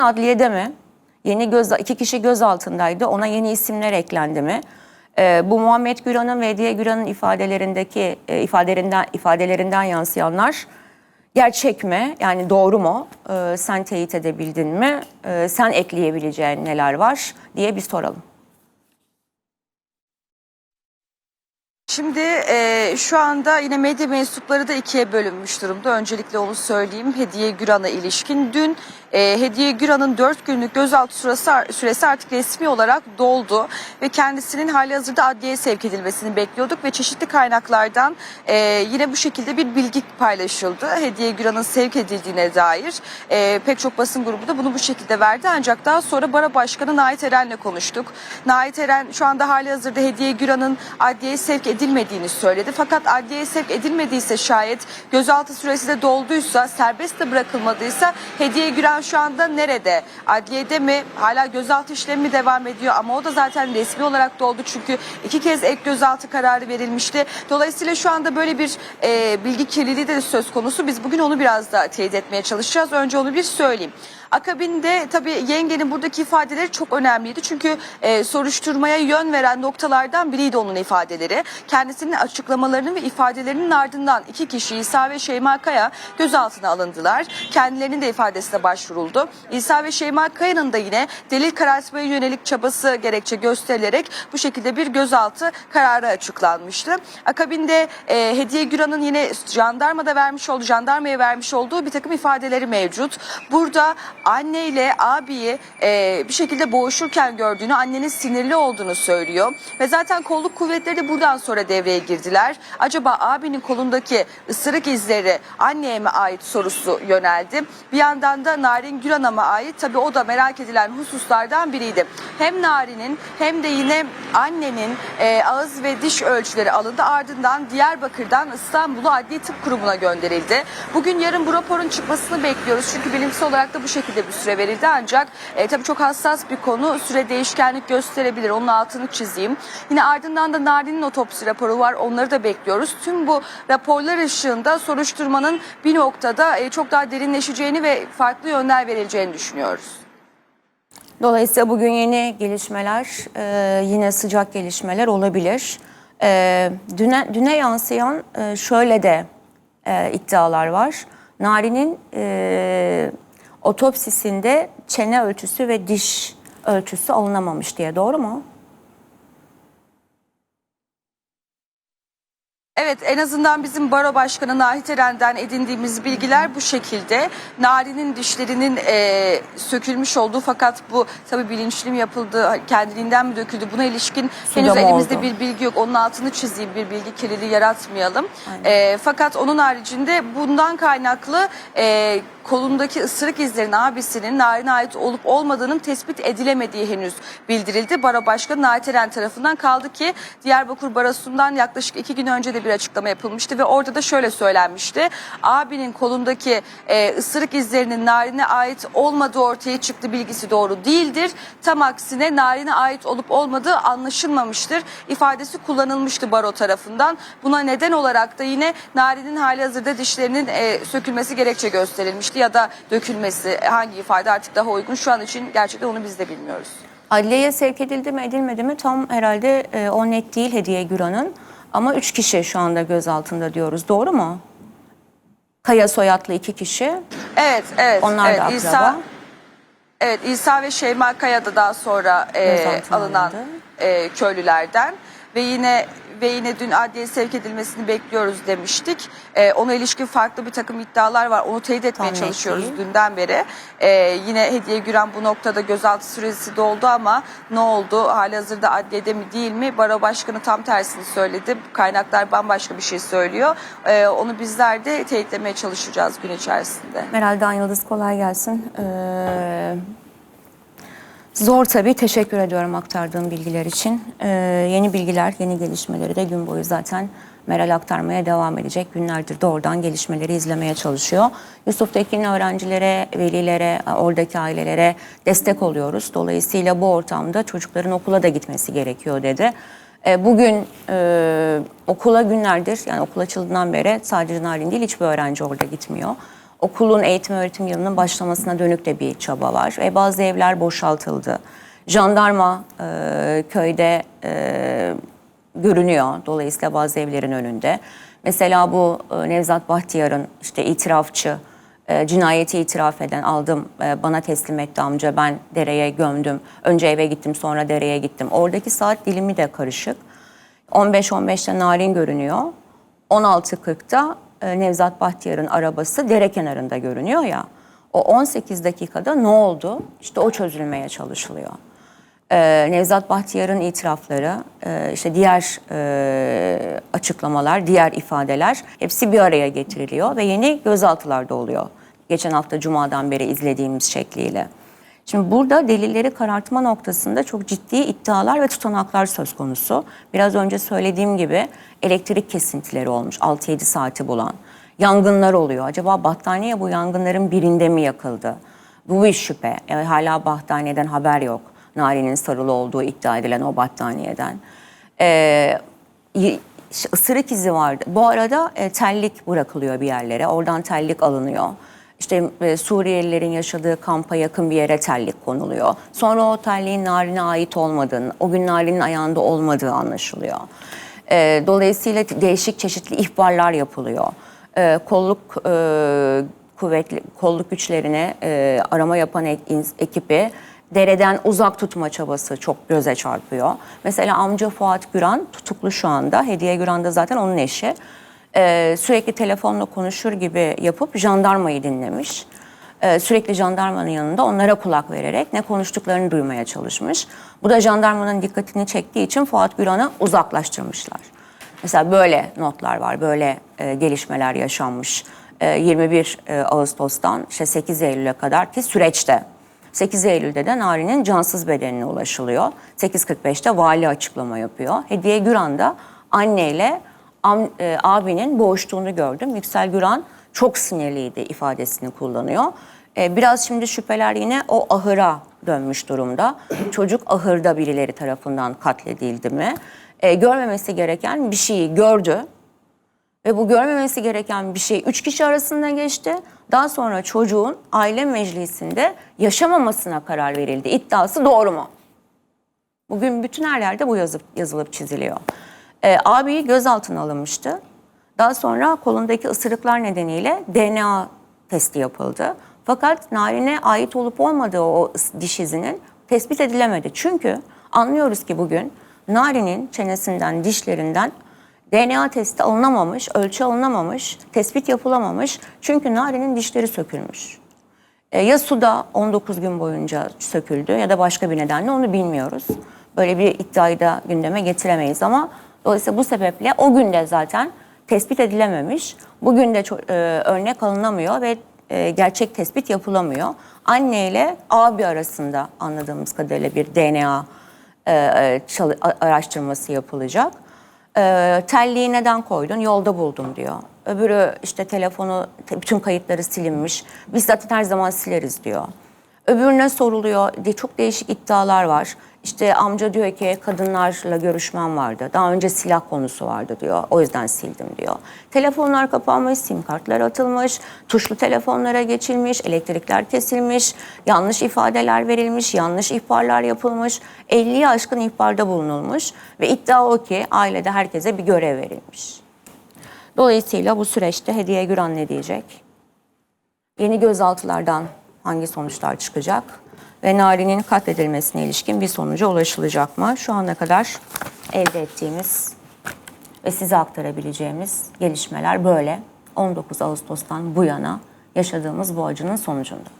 adliyede mi? Yeni göz iki kişi gözaltındaydı. Ona yeni isimler eklendi mi? Ee, bu Muhammed Güran'ın ve Hediye Güran'ın ifadelerindeki e, ifadelerinden ifadelerinden yansıyanlar gerçek mi? Yani doğru mu? Ee, sen teyit edebildin mi? Ee, sen ekleyebileceğin neler var diye bir soralım. Şimdi e, şu anda yine medya mensupları da ikiye bölünmüş durumda. Öncelikle onu söyleyeyim Hediye Güran'a ilişkin. Dün e, Hediye Güran'ın 4 günlük gözaltı süresi, süresi artık resmi olarak doldu. Ve kendisinin hali hazırda adliyeye sevk edilmesini bekliyorduk. Ve çeşitli kaynaklardan e, yine bu şekilde bir bilgi paylaşıldı. Hediye Güran'ın sevk edildiğine dair e, pek çok basın grubu da bunu bu şekilde verdi. Ancak daha sonra Bara Başkanı Nait Eren'le konuştuk. Nait Eren şu anda hali hazırda Hediye Güran'ın adliyeye sevk edilmediğini söyledi. Fakat adliyeye sevk edilmediyse şayet gözaltı süresi de dolduysa serbest de bırakılmadıysa Hediye Güran şu anda nerede? Adliyede mi? Hala gözaltı işlemi mi devam ediyor? Ama o da zaten resmi olarak doldu çünkü iki kez ek gözaltı kararı verilmişti. Dolayısıyla şu anda böyle bir e, bilgi kirliliği de söz konusu. Biz bugün onu biraz da teyit etmeye çalışacağız. Önce onu bir söyleyeyim. Akabinde tabii yengenin buradaki ifadeleri çok önemliydi. Çünkü e, soruşturmaya yön veren noktalardan biriydi onun ifadeleri. Kendisinin açıklamalarının ve ifadelerinin ardından iki kişi İsa ve Şeyma Kaya gözaltına alındılar. Kendilerinin de ifadesine başvuruldu. İsa ve Şeyma Kaya'nın da yine delil karartmaya yönelik çabası gerekçe gösterilerek bu şekilde bir gözaltı kararı açıklanmıştı. Akabinde e, Hediye Güran'ın yine jandarmada vermiş olduğu, jandarmaya vermiş olduğu bir takım ifadeleri mevcut. Burada anne ile abiyi e, bir şekilde boğuşurken gördüğünü, annenin sinirli olduğunu söylüyor. Ve zaten kolluk kuvvetleri de buradan sonra devreye girdiler. Acaba abinin kolundaki ısırık izleri anneye mi ait sorusu yöneldi. Bir yandan da Narin mı ait? Tabii o da merak edilen hususlardan biriydi. Hem Narin'in hem de yine annenin e, ağız ve diş ölçüleri alındı. Ardından Diyarbakır'dan İstanbul'u Adli Tıp Kurumu'na gönderildi. Bugün yarın bu raporun çıkmasını bekliyoruz. Çünkü bilimsel olarak da bu şekilde bir süre verildi. Ancak e, tabii çok hassas bir konu. Süre değişkenlik gösterebilir. Onun altını çizeyim. Yine ardından da Narin'in otopsi raporu var. Onları da bekliyoruz. Tüm bu raporlar ışığında soruşturmanın bir noktada e, çok daha derinleşeceğini ve farklı yönler verileceğini düşünüyoruz. Dolayısıyla bugün yeni gelişmeler, e, yine sıcak gelişmeler olabilir. E, düne, düne yansıyan e, şöyle de e, iddialar var. Nari'nin e, otopsisinde çene ölçüsü ve diş ölçüsü alınamamış diye doğru mu? Evet en azından bizim baro başkanı Nahit Eren'den edindiğimiz bilgiler bu şekilde. Nari'nin dişlerinin e, sökülmüş olduğu fakat bu tabii bilinçli mi yapıldı, kendiliğinden mi döküldü buna ilişkin Suda henüz elimizde oldu? bir bilgi yok. Onun altını çizeyim bir bilgi kirliliği yaratmayalım. E, fakat onun haricinde bundan kaynaklı e, kolundaki ısırık izlerin abisinin Narin'e ait olup olmadığının tespit edilemediği henüz bildirildi. Baro Başkanı Nahit Eren tarafından kaldı ki Diyarbakır Barosu'ndan yaklaşık iki gün önce de bir açıklama yapılmıştı ve orada da şöyle söylenmişti. Abinin kolundaki e, ısırık izlerinin Narin'e ait olmadığı ortaya çıktı bilgisi doğru değildir. Tam aksine Narin'e ait olup olmadığı anlaşılmamıştır ifadesi kullanılmıştı baro tarafından. Buna neden olarak da yine Narin'in hali hazırda dişlerinin e, sökülmesi gerekçe gösterilmişti ya da dökülmesi hangi ifade artık daha uygun şu an için gerçekten onu biz de bilmiyoruz. Adliyeye sevk edildi mi edilmedi mi tam herhalde e, o net değil Hediye Güran'ın. Ama üç kişi şu anda gözaltında diyoruz. Doğru mu? Kaya soyadlı iki kişi. Evet, evet. Onlar da evet, akraba. İsa, evet, İsa ve Şeyma Kaya da daha sonra e, Gözaltına alınan alındı. e, köylülerden ve yine ve yine dün adliye sevk edilmesini bekliyoruz demiştik. E, ona ilişkin farklı bir takım iddialar var. Onu teyit etmeye net çalışıyoruz değil. dünden beri. E, yine Hediye Güren bu noktada gözaltı süresi doldu ama ne oldu? Halihazırda adliyede mi değil mi? Baro Başkanı tam tersini söyledi. Kaynaklar bambaşka bir şey söylüyor. E, onu bizler de teyitlemeye çalışacağız gün içerisinde. Meral Dan Yıldız kolay gelsin. Ee, zor tabii. Teşekkür ediyorum aktardığım bilgiler için. Ee, yeni bilgiler, yeni gelişmeleri de gün boyu zaten Meral aktarmaya devam edecek. Günlerdir de oradan gelişmeleri izlemeye çalışıyor. Yusuf Tekin öğrencilere, velilere, oradaki ailelere destek oluyoruz. Dolayısıyla bu ortamda çocukların okula da gitmesi gerekiyor dedi. E, Bugün e, okula günlerdir yani okul açıldığından beri sadece Narin değil hiçbir öğrenci orada gitmiyor. Okulun eğitim öğretim yılının başlamasına dönük de bir çaba var. Ve bazı evler boşaltıldı. Jandarma e, köyde e, görünüyor. Dolayısıyla bazı evlerin önünde. Mesela bu e, Nevzat Bahtiyar'ın işte itirafçı, e, cinayeti itiraf eden aldım e, bana teslim etti amca ben dereye gömdüm. Önce eve gittim sonra dereye gittim. Oradaki saat dilimi de karışık. 15-15'te Narin görünüyor. 16.40'da e, Nevzat Bahtiyar'ın arabası dere kenarında görünüyor ya. O 18 dakikada ne oldu? İşte o çözülmeye çalışılıyor. Ee, Nevzat Bahtiyar'ın itirafları, e, işte diğer e, açıklamalar, diğer ifadeler hepsi bir araya getiriliyor ve yeni gözaltılarda oluyor. Geçen hafta Cuma'dan beri izlediğimiz şekliyle. Şimdi burada delilleri karartma noktasında çok ciddi iddialar ve tutanaklar söz konusu. Biraz önce söylediğim gibi elektrik kesintileri olmuş 6-7 saati bulan. Yangınlar oluyor. Acaba battaniye bu yangınların birinde mi yakıldı? Bu bir şüphe. Yani hala battaniyeden haber yok. Nari'nin sarılı olduğu iddia edilen o battaniyeden. Ş- ısırık izi vardı. Bu arada e, tellik bırakılıyor bir yerlere. Oradan tellik alınıyor. İşte e, Suriyelilerin yaşadığı kampa yakın bir yere tellik konuluyor. Sonra o telliğin Narin'e ait olmadığını, o gün Narin'in ayağında olmadığı anlaşılıyor. E, dolayısıyla değişik çeşitli ihbarlar yapılıyor. E, kolluk e, kuvvetli kolluk güçlerine e, arama yapan ins- ekibi dereden uzak tutma çabası çok göze çarpıyor. Mesela amca Fuat Güran tutuklu şu anda. Hediye Güran da zaten onun eşi. Ee, sürekli telefonla konuşur gibi yapıp jandarmayı dinlemiş. Ee, sürekli jandarmanın yanında onlara kulak vererek ne konuştuklarını duymaya çalışmış. Bu da jandarmanın dikkatini çektiği için Fuat Güran'ı uzaklaştırmışlar. Mesela böyle notlar var, böyle e, gelişmeler yaşanmış. E, 21 e, Ağustos'tan işte 8 Eylül'e kadar ki süreçte. 8 Eylül'de de Nari'nin cansız bedenine ulaşılıyor. 8.45'te vali açıklama yapıyor. Hediye Güran da anneyle e, abinin boğuştuğunu gördüm. Yüksel Güran çok sinirliydi ifadesini kullanıyor. E, biraz şimdi şüpheler yine o ahıra dönmüş durumda. Çocuk ahırda birileri tarafından katledildi mi? E, görmemesi gereken bir şeyi gördü. Ve bu görmemesi gereken bir şey üç kişi arasında geçti. Daha sonra çocuğun aile meclisinde yaşamamasına karar verildi. İddiası doğru mu? Bugün bütün her yerde bu yazıp, yazılıp çiziliyor. Ee, abi gözaltına alınmıştı. Daha sonra kolundaki ısırıklar nedeniyle DNA testi yapıldı. Fakat Narin'e ait olup olmadığı o diş izinin tespit edilemedi. Çünkü anlıyoruz ki bugün Narin'in çenesinden, dişlerinden DNA testi alınamamış, ölçü alınamamış, tespit yapılamamış. Çünkü Nari'nin dişleri sökülmüş. E, ya suda 19 gün boyunca söküldü ya da başka bir nedenle onu bilmiyoruz. Böyle bir iddiayı da gündeme getiremeyiz ama dolayısıyla bu sebeple o günde zaten tespit edilememiş. Bugün de ço- e, örnek alınamıyor ve e, gerçek tespit yapılamıyor. Anne ile abi arasında anladığımız kadarıyla bir DNA e, e, çalı- araştırması yapılacak. E, telliği neden koydun? Yolda buldum diyor. Öbürü işte telefonu, te- bütün kayıtları silinmiş. Biz zaten her zaman sileriz diyor. Öbürüne soruluyor diye çok değişik iddialar var. İşte amca diyor ki kadınlarla görüşmem vardı. Daha önce silah konusu vardı diyor. O yüzden sildim diyor. Telefonlar kapanmış, sim kartlar atılmış, tuşlu telefonlara geçilmiş, elektrikler kesilmiş, yanlış ifadeler verilmiş, yanlış ihbarlar yapılmış. 50'ye aşkın ihbarda bulunulmuş ve iddia o ki ailede herkese bir görev verilmiş. Dolayısıyla bu süreçte Hediye Güran ne diyecek? Yeni gözaltılardan hangi sonuçlar çıkacak? Ve Nari'nin katledilmesine ilişkin bir sonuca ulaşılacak mı? Şu ana kadar elde ettiğimiz ve size aktarabileceğimiz gelişmeler böyle. 19 Ağustos'tan bu yana yaşadığımız bu acının sonucunda.